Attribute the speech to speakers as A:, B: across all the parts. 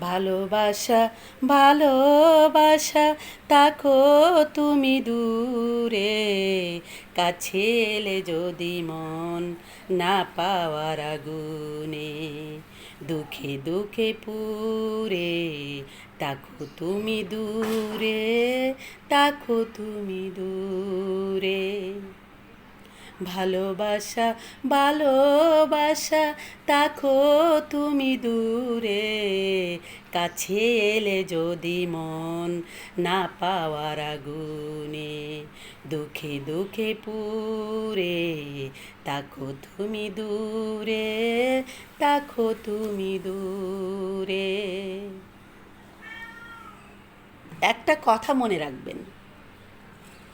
A: ভালোবাসা ভালোবাসা, তাকো তুমি দূরে। কাছে এলে যদি মন না পাওয়ার আগুনে, দুঃখে দুঃখে পুরে তাকো তুমি দূরে, তাকো তুমি দূরে। ভালোবাসা ভালোবাসা, তাকো তুমি দূরে। কাছে এলে যদি মন না পাওয়ার আগুনে, দুঃখে দুঃখে পুরে তাকো তুমি দূরে, তাকো তুমি দূরে। একটা কথা মনে রাখবেন,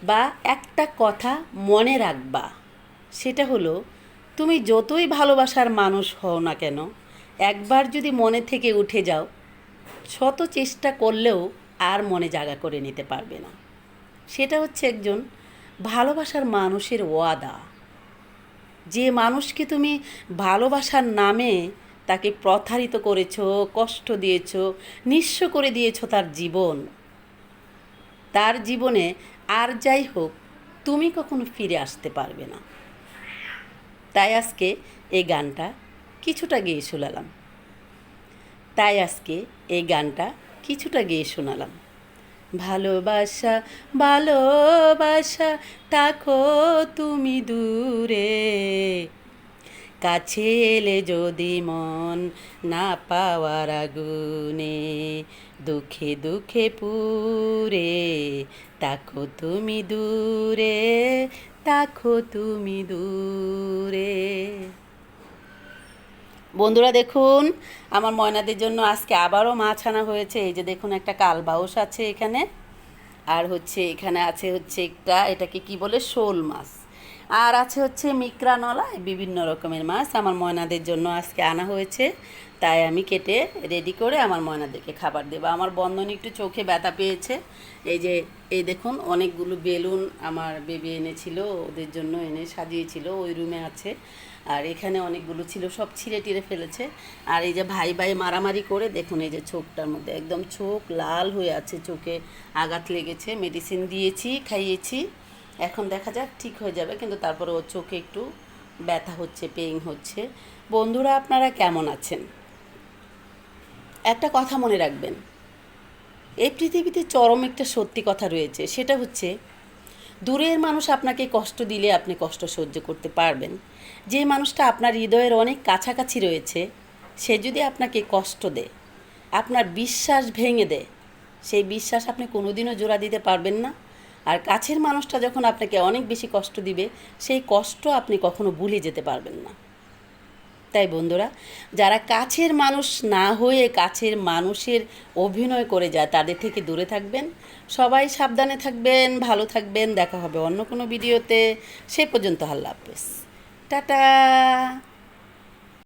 A: বা একটা কথা মনে রাখবা। সেটা হলো, তুমি যতই ভালোবাসার মানুষ হও না কেন, একবার যদি মনে থেকে উঠে যাও, শত চেষ্টা করলেও আর মনে জায়গা করে নিতে পারবে না। সেটা হচ্ছে একজন ভালোবাসার মানুষের ওয়াদা। যে মানুষকে তুমি ভালোবাসার নামে তাকে প্রথারিত করেছ, কষ্ট দিয়েছ, নিঃস্ব করে দিয়েছ তার জীবন, তার জীবনে আর যাই হোক, তুমি কখনো ফিরে আসতে পারবে না। তাই আজকে এই গানটা কিছুটা গেয়ে শোনালাম। তাই আজকে এই গানটা কিছুটা গেয়ে শোনালাম। ভালোবাসা ভালোবাসা, তাকো তুমি দূরে। কাছে এলে যদি মন না পাওয়ার আগুনে দুঃখে দুঃখে পুরে, তাকো তুমি দূরে, তাকো তুমি দূরে। বন্ধুরা দেখুন, আমার ময়নাদের জন্য আজকে আবারও মাছ আনা হয়েছে। এই যে দেখুন, একটা কালবাউস আছে এখানে। আর হচ্ছে, এখানে আছে হচ্ছে একটা, এটাকে কি বলে? শোল মাছ। আর আছে হচ্ছে মিক্রানলা বিভিন্ন রকমের মাছ আমার ময়নাদের জন্য আজকে আনা হয়েছে। তাই আমি কেটে রেডি করে আমার ময়নাদেরকে খাবার দেবো। আমার বন্ধন একটু চোখে ব্যথা পেয়েছে। এই যে, এই দেখুন, অনেকগুলো বেলুন আমার বেবি এনেছিল, ওদের জন্য এনে সাজিয়েছিল, ওই রুমে আছে। আর এখানে অনেকগুলো ছিল, সব ছিঁড়ে টিড়ে ফেলেছে। আর এই যে ভাই ভাই মারামারি করে, দেখুন এই যে চোখটার মধ্যে, একদম চোখ লাল হয়ে আছে, চোখে আঘাত লেগেছে। মেডিসিন দিয়েছি, খাইয়েছি। এখন দেখা যাক ঠিক হয়ে যাবে, কিন্তু তারপরে ওর চোখে একটু ব্যথা হচ্ছে পেইন হচ্ছে। বন্ধুরা, আপনারা কেমন আছেন? একটা কথা মনে রাখবেন। এই পৃথিবীতে চরম একটা সত্যি কথা রয়েছে, সেটা হচ্ছে দূরের মানুষ আপনাকে কষ্ট দিলে আপনি কষ্ট সহ্য করতে পারবেন। যে মানুষটা আপনার হৃদয়ের অনেক কাছাকাছি রয়েছে, সে যদি আপনাকে কষ্ট দেয়, আপনার বিশ্বাস ভেঙে দেয়, সেই বিশ্বাস আপনি কোনোদিনও জোড়া দিতে পারবেন না। আর কাছের মানুষটা যখন আপনাকে অনেক বেশি কষ্ট দিবে, সেই কষ্ট আপনি কখনো ভুলে যেতে পারবেন না। তাই বন্ধুরা, যারা কাছের মানুষ না হয়ে কাছের মানুষের অভিনয় করে যায়, তাদের থেকে দূরে থাকবেন। সবাই সাবধানে থাকবেন, ভালো থাকবেন। দেখা হবে অন্য কোনো ভিডিওতে। সে পর্যন্ত আল্লাহ হাফেজ। টাটা!